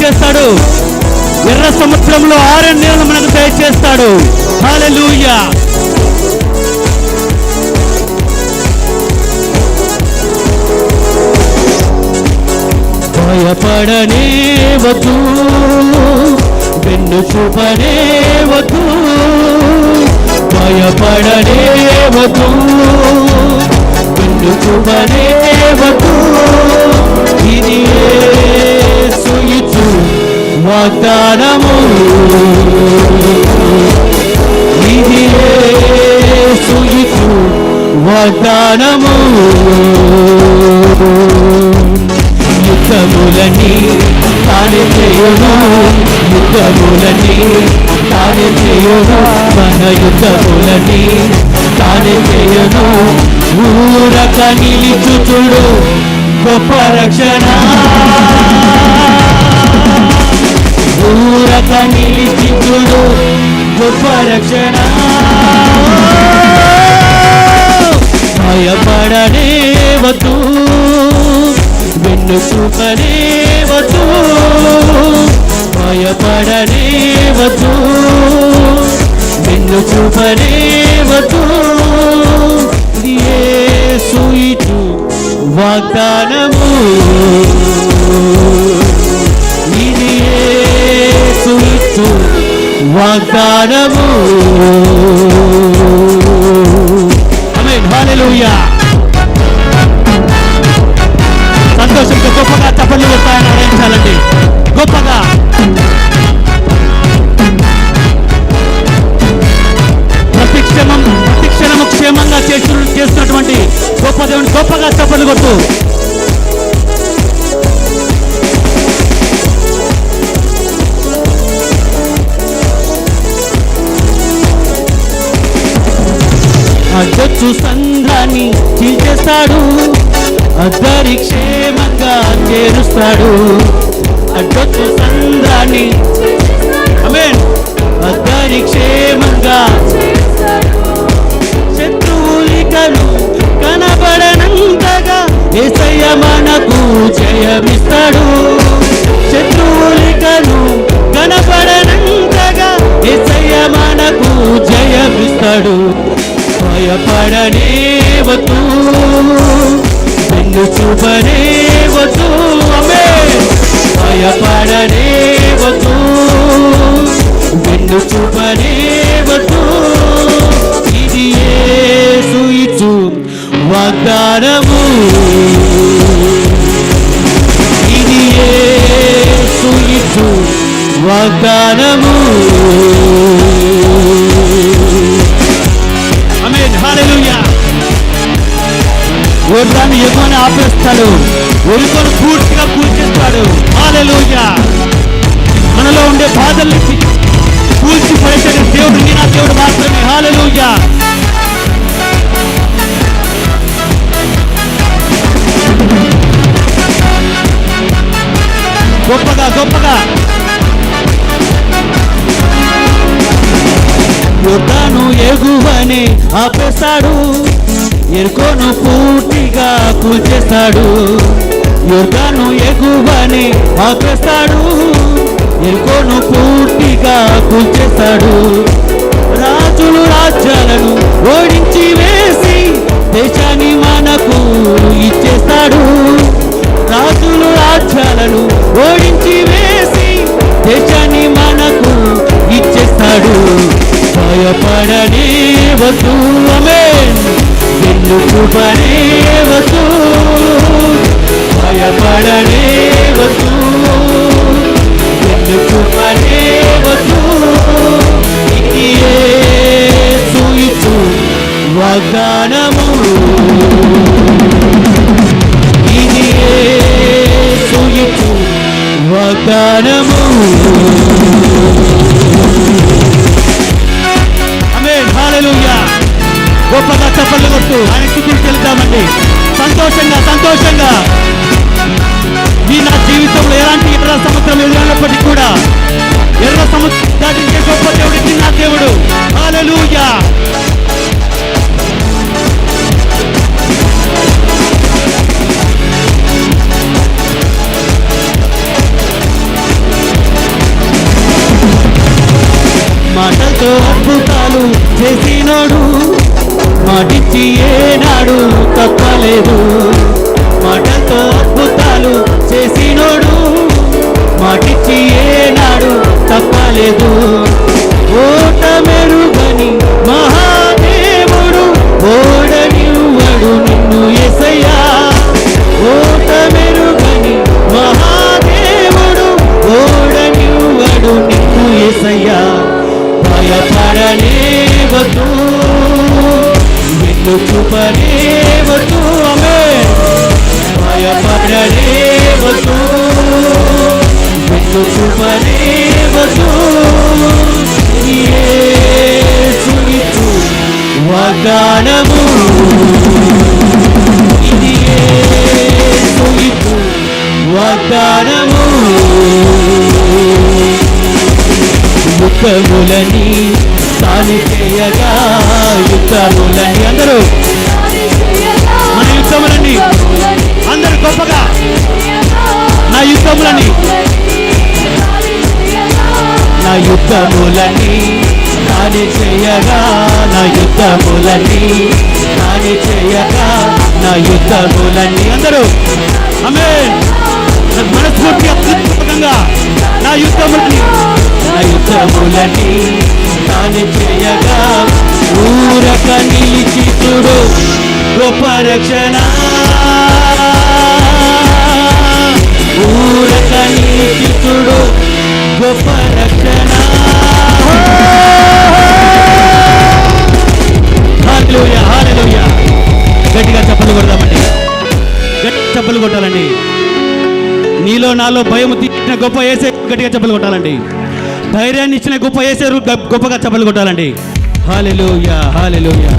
చేస్తాడు. ఎర్ర సముద్రంలో ఆరెండు మనకు దయచేస్తాడు. హాలెలూయా భయపడనే వద్దు వెన్ను చూపనే వద్దు భయపడనే వద్దు వెన్ను చూపనే వద్దు. యుద్ధములని తానే చేయును యుద్ధములని తానే చేయును. మన యుద్ధములని తానే చేయను. ఊరక నిలిచుచుడు గొప్ప రక్షణ. ఊరక నిలిచుచుడు గొప్ప రక్షణ. భయపడనే వద్దు వెన్ను వద్దు భయపడనే వద్దు వెన్ను చూపనే వద్దు ఇది ఇటు వాగ్దానము. ఇది యేసు ఇటు వాగ్దానము. హాలెలూయా సంతోషంతో గొప్పగా చప్పట్లు కొట్టాలని ఆనందించాలండి గొప్పగా. ప్రతిక్షణం ప్రతిక్షణము క్షేమంగా చేస్తు చేస్తున్నటువంటి గొప్ప దేవుని గొప్పగా చప్పట్లు కొట్టు చూస్తాను సంఘాన్ని చీల్చేస్తాడు అద్దరి క్షేమంగా చేరుస్తాడు అడ్డొచ్చు సంఘాన్ని అద్దరి క్షేమంగా. శత్రువులికను కనబడనంతగా ఏసయ్య మనకు జయమిస్తాడు. శత్రువులికను కనబడనంతగా ఏసయ్య మనకు జయమిస్తాడు. భయపడనేవతు నిన్ను చూపనేవతు చూపనే వద్దు అమ్మే భయపడనే ఇది యేసు ఇచ్చు వాగ్దానము. ఇది యేసు ఇచ్చు వాగ్దానము. యోర్దాను ఎగువని ఆపేస్తాడు. ఎరుకను పూర్తిగా కూల్చేస్తాడు. హల్లెలూయా. మనలో ఉండే బాధల్ని కూల్చి పడేసే దేవుడు నీ నా దేవుడు మాత్రమే. హల్లెలూయా. గొప్పగా గొప్పగా. యుద్ధను ఎగువని ఆపేస్తాడు ఎరుకోను పూర్తిగా కూల్చేస్తాడు. యుద్ధను ఎగువని ఆపేస్తాడు. ఎరుకోను పూర్తిగా కూల్చేస్తాడు. రాజులు రాజ్యాలను ఓడించి వేసి దేశాన్ని మనకు ఇచ్చేస్తాడు. రాజులు రాజ్యాలను ఓడించి వేసి దేశాన్ని మనకు ఇచ్చేస్తాడు. భయపడనే వద్దు అమే వెన్ను చూపనే వద్దు భయపడనే వద్దు వెన్ను చూపనే వద్దు ఇది వాగ్దానము ఇది యేసు వాగ్దానము. సంతోషంగా సంతోషంగా. ఈ నా జీవితంలో ఎలాంటి ఎర్ర సముద్రం ఎదురైనప్పటికీ కూడా ఎర్ర సముద్రం దాటించే గొప్ప దేవుడు నా దేవుడు. హాలూయా తప్పలేదు మాటతో అద్భుతాలు చేసినోడు మాటిచ్చి ఏనాడు తప్పలేదు. ఓట మెరుగని మహాదేవుడు ఓడనివ్వడు నిన్ను ఎసయ్యా ఓట మెరుగని మహాదేవుడు ఓడనివ్వడు నిన్ను ఎసయ్యా భయపడనే వద్దు వెన్ను చూపనే వాగ్దానము ఇది యేసునిచ్చు వాగ్దానము యుద్ధములని తాను చేయగా యుద్ధములని అందరూ మన యుద్ధములని అందరు గొప్పగా నా యుద్ధములని యుద్ధములని నాని చేయగా నా యుద్ధములని నాని చేయగా నా యుద్ధములని. అందరూ ఆమె మనస్ఫూర్తి అత్యుత్పకంగా నా యుద్ధములని. నా యుద్ధములని నాని చేయగా ఊరక నిలిచి చూడు గొప్ప రక్షణ చప్పలు కొట్టాలండి. నీలో నాలో భయం తీసిన గొప్ప వేసే గట్టిగా చెప్పలు కొట్టాలండి. ధైర్యాన్ని ఇచ్చిన గొప్ప వేసే గొప్పగా చప్పలు కొట్టాలండి. Hallelujah hallelujah